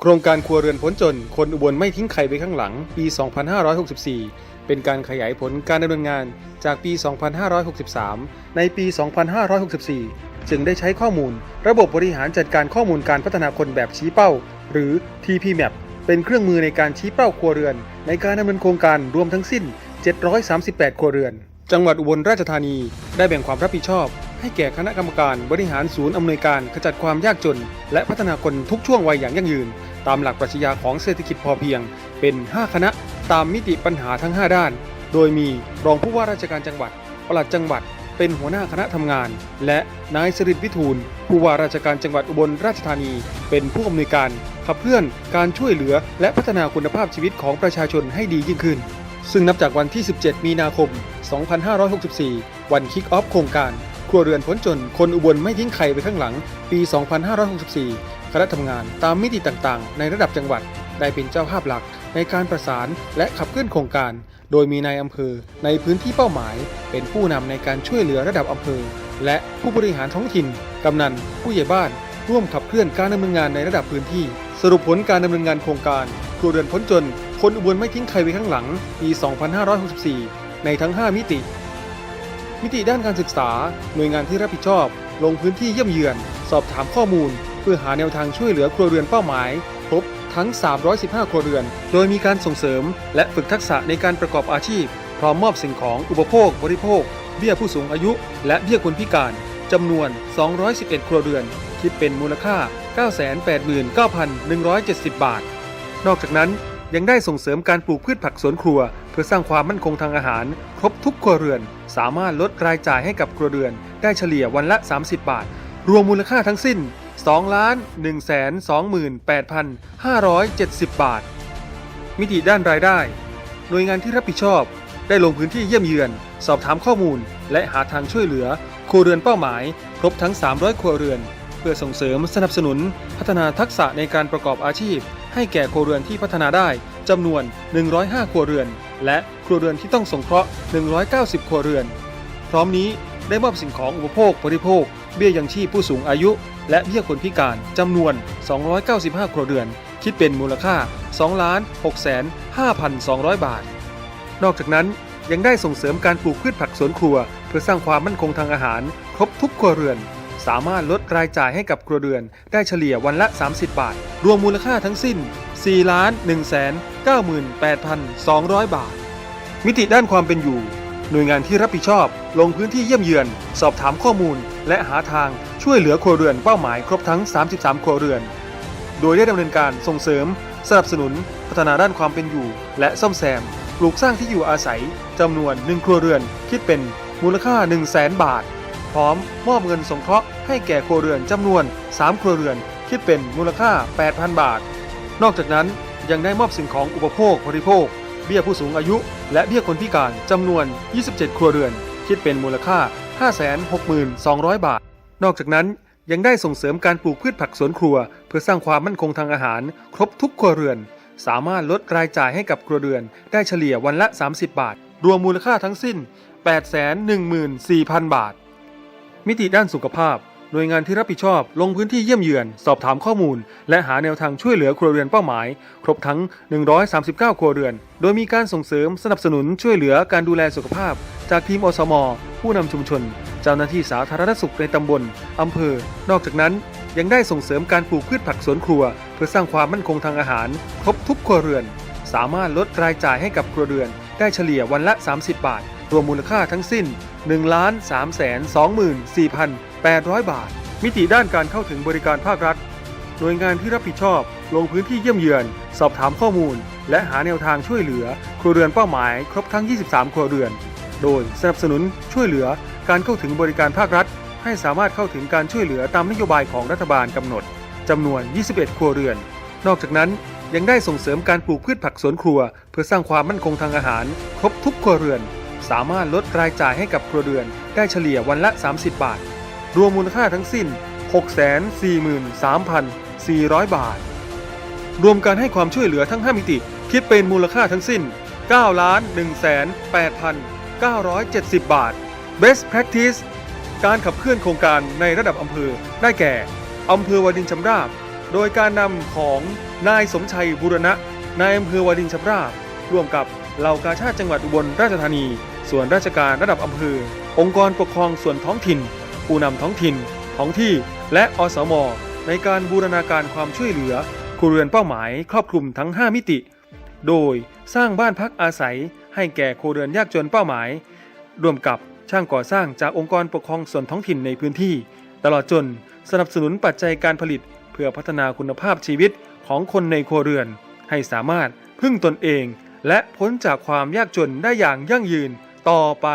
โครงการครัวเรือนพ้นจน คนอุบลไม่ทิ้งใครไว้ข้างหลัง ปี 2564 เป็นการขยายผลการดำเนินงานจากปี 2563 ในปี 2564 จึงได้ใช้ข้อมูล ระบบบริหารจัดการข้อมูลการพัฒนาคนแบบชี้เป้า หรือ TPMAP เป็นเครื่องมือในการชี้เป้าครัวเรือน ในการดำเนินโครงการรวมทั้งสิ้น 738 ครัวเรือน จังหวัดอุบลราชธานี ได้แบ่งความรับผิดชอบ ให้แก่คณะกรรมการบริหารศูนย์อำนวยการขจัดความยากจน และพัฒนาคนทุกช่วงวัยอย่างยั่งยืน ตามหลักปรัชญาของเศรษฐกิจพอเพียง เป็น 5 คณะตามมิติปัญหาทั้ง 5 ด้าน โดยมีรองผู้ว่าราชการจังหวัดปลัดจังหวัด เป็นหัวหน้าคณะทำงาน และนายสริตวิทูลผู้ว่าราชการจังหวัดอุบลราชธานี เป็นผู้อำนวยการขับเคลื่อนการช่วยเหลือ และพัฒนาคุณภาพชีวิตของประชาชนให้ดียิ่งขึ้น ซึ่งนับจากวันที่ 17 มีนาคม 2564 วันคิกออฟโครงการ ครัวเรือนพ้นจน คนอุบลไม่ทิ้งใครไปข้างหลัง ปี 2564 คณะทำงานตามมิติต่างๆ ในระดับจังหวัด ได้เป็นเจ้าภาพหลักในการประสานและขับเคลื่อนโครงการ โดยมีนายอำเภอในพื้นที่เป้าหมาย เป็นผู้นำในการช่วยเหลือระดับอำเภอ และผู้บริหารท้องถิ่น กำนัน ผู้ใหญ่บ้าน ร่วมขับเคลื่อนการดำเนินงานในระดับพื้นที่ สรุปผลการดำเนินงานโครงการ ครัวเรือนพ้นจน คนอุบลไม่ทิ้งใครไว้ข้างหลัง ปี 2564 ในทั้ง 5 มิติ มิติด้านการศึกษา หน่วยงานที่รับผิดชอบ ลงพื้นที่เยี่ยมเยือน สอบถามข้อมูล เพื่อหาแนวทางช่วยเหลือครัวเรือนเป้าหมาย ครบทั้ง 315 ครัวเรือน โดยมีการส่งเสริม และฝึกทักษะในการประกอบอาชีพ พร้อมมอบสิ่งของอุปโภค บริโภค เบี้ยผู้สูงอายุ และเบี้ยคนพิการจำนวน 211 ครัวเรือน คิดเป็นมูลค่า 989,170 บาท นอกจากนั้น ยังได้ส่งเสริมการปลูกพืชผักสวนครัว เพื่อสร้างความมั่นคงทางอาหาร ครบทุกครัวเรือน สามารถลดรายจ่ายให้กับครัวเรือน ได้เฉลี่ยวันละ 30 บาท รวมมูลค่าทั้งสิ้น2 1 28,570 บาท มิติด้านรายได้ หน่วยงานที่รับผิดชอบ ได้ลงพื้นที่เยี่ยมเยือน สอบถามข้อมูล และหาทางช่วยเหลือ ครัวเรือนเป้าหมาย ครบทั้ง 300 ครัวเรือน เพื่อส่งเสริมสนับสนุน พัฒนาทักษะในการประกอบอาชีพ ให้แก่ครัวเรือนที่พัฒนาได้จำนวน 105 ครัวเรือน และครัวเรือนที่ต้องสงเคราะห์ 190 ครัวเรือน พร้อมนี้ได้มอบสิ่งของอุปโภคบริโภค เบี้ยยังชีพผู้สูงอายุ และเบี้ยคนพิการจำนวน 295 ครัวเรือน คิดเป็นมูลค่า2 6 5,200 บาท นอกจากนั้นยังได้ส่งเสริมการปลูกพืชผักสวนครัว เพื่อสร้างความมั่นคงทางอาหาร ครบทุกครัวเรือน สามารถลดรายจ่ายให้กับครัวเรือน ได้เฉลี่ยวันละ 30 บาท รวมมูลค่าทั้งสิ้น4 1 9 8 2 0 0 บาท มิติด้านความเป็นอยู่ หน่วยงานที่รับผิดชอบ ลงพื้นที่เยี่ยมเยือน สอบถามข้อมูล และหาทางช่วยเหลือครัวเรือนเป้าหมายครบทั้ง 33 ครัวเรือน โดยได้ดำเนินการส่งเสริม สนับสนุน พัฒนาด้านความเป็นอยู่ และซ่อมแซมปลูกสร้างที่อยู่อาศัยจำนวน 1 ครัวเรือนคิดเป็นมูลค่า 1 0 0 0 0แบาท พร้อมมอบเงินสงเคราะห์ให้แก่ครัวเรือนจำนวน 3 ครัวเรือนคิดเป็นมูลค่า 8,000 บาท นอกจากนั้นยังได้มอบสิ่งของอุปโภคบริโภค เบี้ยผู้สูงอายุ และเบี้ยคนพิการจำนวน 27 ครัวเรือน คิดเป็นมูลค่า 562,000 บาท นอกจากนั้นยังได้ส่งเสริมการปลูกพืชผักสวนครัว เพื่อสร้างความมั่นคงทางอาหาร ครบทุกครัวเรือน สามารถลดรายจ่ายให้กับครัวเรือน ได้เฉลี่ยวันละ 30 บาท รวมมูลค่าทั้งสิ้น 814,000 บาท มิติด้านสุขภาพ หน่วยงานที่รับผิดชอบลงพื้นที่เยี่ยมเยือน สอบถามข้อมูล และหาแนวทางช่วยเหลือครัวเรือนเป้าหมาย ครบทั้ง 139 ครัวเรือน โดยมีการส่งเสริมสนับสนุนช่วยเหลือการดูแลสุขภาพ จากทีมอสม ผู้นำชุมชน เจ้าหน้าที่สาธารณสุขในตำบลอำเภอ นอกจากนั้นยังได้ส่งเสริมการปลูกพืชผักสวนครัว เพื่อสร้างความมั่นคงทางอาหาร ครบทุกครัวเรือน สามารถลดรายจ่ายให้กับครัวเรือน ได้เฉลี่ยวันละ 30 บาท รวมมูลค่าทั้งสิ้น 1 3 2 4 8 0 0 บาท มิติด้านการเข้าถึงบริการภาครัฐ หน่วยงานที่รับผิดชอบ ลงพื้นที่เยี่ยมเยือน สอบถามข้อมูล และหาแนวทางช่วยเหลือ ครัวเรือนเป้าหมายครบทั้ง 23 ครัวเรือน โดยสนับสนุนช่วยเหลือการเข้าถึงบริการภาครัฐ ให้สามารถเข้าถึงการช่วยเหลือตามนโยบายของรัฐบาลกำหนดจำนวน 21 ครัวเรือน นอกจากนั้นยังได้ส่งเสริมการปลูกพืชผักสวนครัว เพื่อสร้างความมั่นคงทางอาหาร ครบทุกครัวเรือน สามารถลดรายจ่ายให้กับครัวเรือนได้เฉลี่ยวันละ 30 บาท รวมมูลค่าทั้งสิ้น 643,400 บาท รวมการให้ความช่วยเหลือทั้ง 5 มิติ คิดเป็นมูลค่าทั้งสิ้น9 1 8 9 7 0 บาท Best Practice การขับเคลื่อนโครงการในระดับอำเภอได้แก่อำเภอวาดินชำราบ โดยการนำของนายสมชัยบุรณะนายอำเภอวารินชำราบ ร่วมกับเหล่ากาชาติจังหวัดอุบลราชธานี ส่วนราชการระดับอำเภอ องค์กรปกครองส่วนท้องถิ่น ผู้นำท้องถิ่น ท้องที่ และอสม ในการบูรณาการความช่วยเหลือครัวเรือนเป้าหมายครอบคลุมทั้ง 5 มิติ โดยสร้างบ้านพักอาศัยให้แก่ครัวเรือนยากจนเป้าหมาย ร่วมกับช่างก่อสร้างจากองค์กรปกครองส่วนท้องถิ่นในพื้นที่ ตลอดจนสนับสนุนปัจจัยการผลิต เพื่อพัฒนาคุณภาพชีวิตของคนในครัวเรือน ให้สามารถพึ่งตนเอง และพ้นจากความยากจนได้อย่างยั่งยืน ต่อไป